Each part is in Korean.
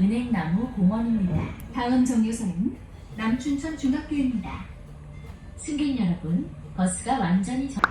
은행나무 공원입니다. 다음 정류소는 남춘천 중학교입니다. 승객 여러분, 버스가 완전히 정...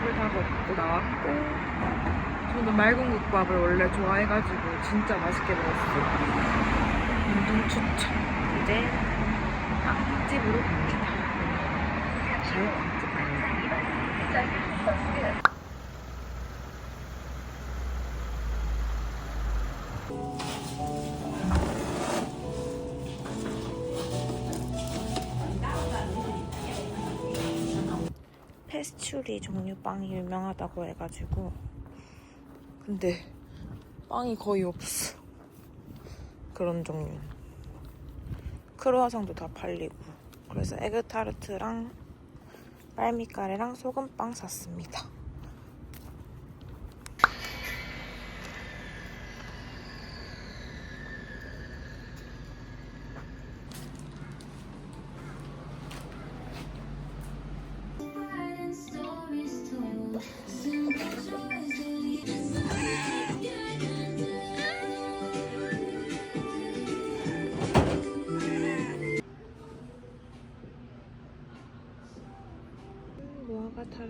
밥을 다 먹고 나왔고 저는 맑은 국밥을 원래 좋아해가지고 진짜 맛있게 먹었어요. 완전 추천. 이제 빵집으로 갑니다. 잘 빵집 페스츄리 종류 빵이 유명하다고 해가지고. 근데 빵이 거의 없어. 그런 종류. 크루아상도 다 팔리고. 그래서 에그타르트랑 빨미카레랑 소금빵 샀습니다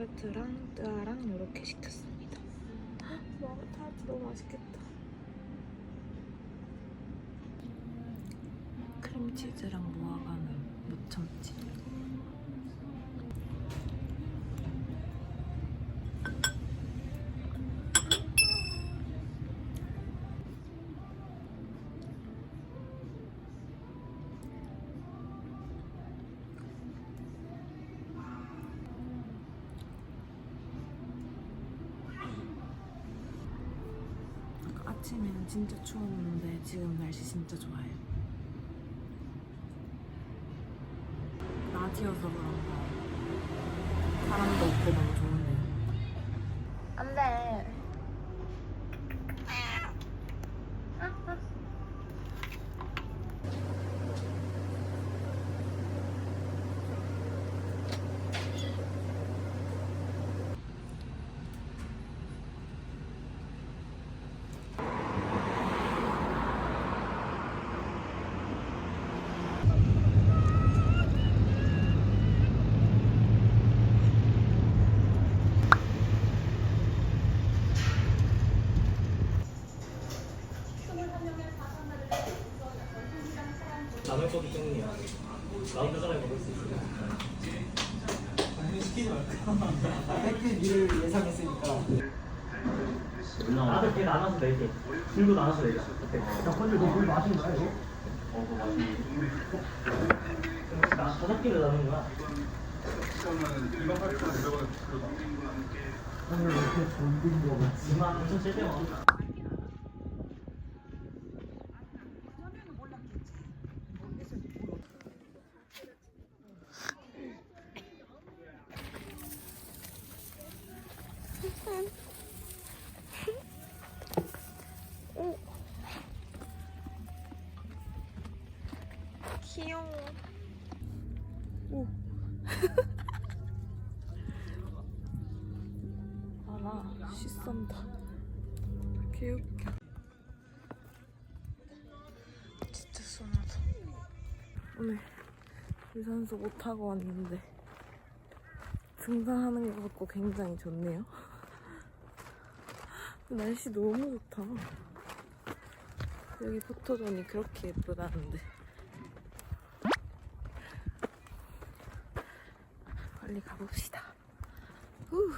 타르트랑 뜨아랑 이렇게 시켰습니다. 헉, 무화과 타르트 너무 맛있겠다. 크림치즈랑 못 참지 아침에는 진짜 추웠는데 지금 날씨 진짜 좋아요. 낮이어서 그런가 사람도 없고 너무 좋은데요. 안돼. 남의 거기 때문이야. 햇빛 일을 예상했으니까 나도 걔 나눠서 내게. 들고 나눠서 내자. 덕분에 너물 마신 거야 이거? 어, 그거 맛있네. 나 다섯 개를 나눈 거야. 오늘 왜 이렇게 졸린 거 같지? 이만 엄청 세대 와. 귀여워. 오. 아나 씻선다. 개웃겨. 진짜 순하다. 오늘 유산소 못 하고 왔는데 등산하는 것 같고 굉장히 좋네요. 날씨 너무 좋다. 여기 포토존이 그렇게 예쁘다는데. 빨리 가봅시다. 후.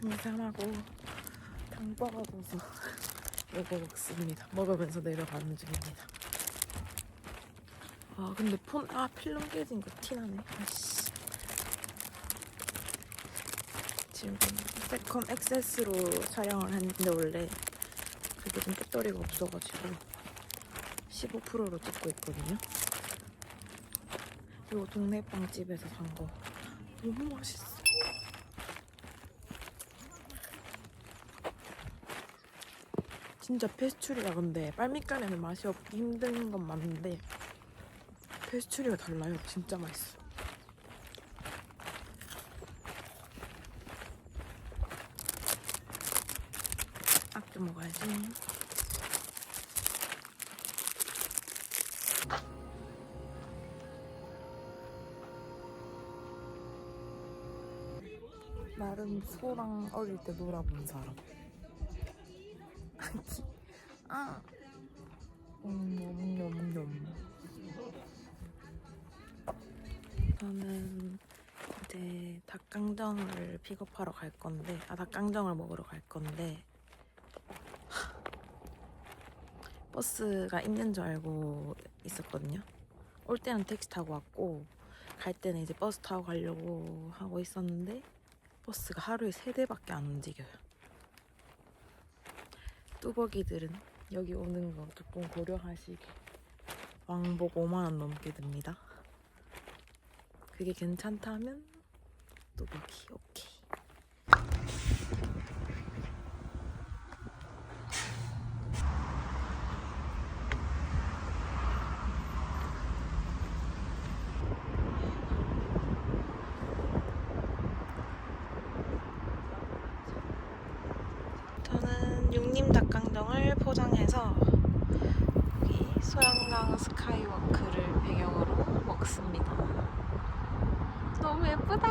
등산하고 당버거 줘서 이거 먹습니다. 먹으면서 내려가는 중입니다. 아 근데 폰 아 필름 깨진 거 티나네. 아씨. 지금 세컨 액세스로 촬영을 했는데 원래 그게 좀 배터리가 없어가지고 15%로 찍고 있거든요. 이거 동네 빵집에서 산 거 너무 맛있어. 진짜 페스츄리가 근데 빨밑간에는 맛이 없기 힘든 건 맞는데 페스츄리가 달라요. 진짜 맛있어. 아껴 먹어야지. 나름 소랑 어릴 때 놀아본 사람. 저는 이제 닭강정을 픽업하러 갈 건데, 아 닭강정을 먹으러 갈 건데 하, 버스가 있는 줄 알고 있었거든요. 올 때는 택시 타고 왔고 갈 때는 이제 버스 타고 가려고 하고 있었는데 버스가 하루에 세 대밖에 안 움직여요. 뚜벅이들은 여기 오는 거 조금 고려하시게 왕복 5만원 넘게 듭니다 그게 괜찮다면 뚜벅이 오케이 저는 육림 닭강정을 포장해서 여기 소양강 스카이워크를 배경으로 먹습니다. 너무 예쁘다.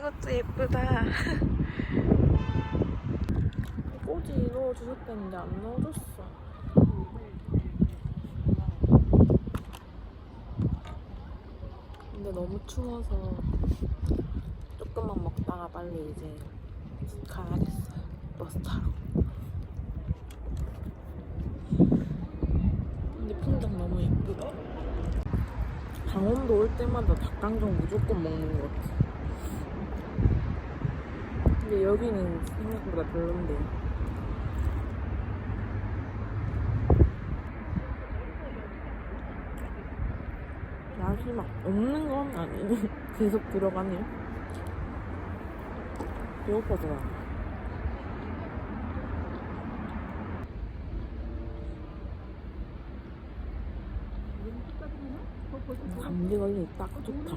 이것도 예쁘다. 꼬지 넣어주셨다는데 안 넣어줬어. 근데 너무 추워서 조금만 먹다가 빨리 이제 가야겠어요. 버스 타러. 근데 풍경 너무 예쁘다. 강원도 올 때마다 닭강정 무조건 먹는 것 같아. 근데 여기는 생각보다 별론데. 맛이 막 없는 건 아니고 계속 들어가네요. 배고파서 나. 감기 걸리니 딱 좋다.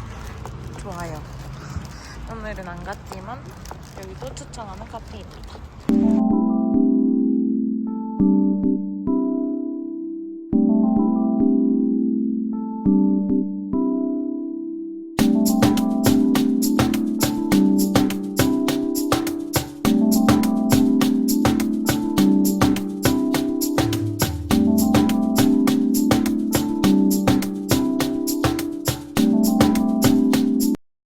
좋아요. 오늘은 안 갔지만 여기도 추천하는 카페입니다.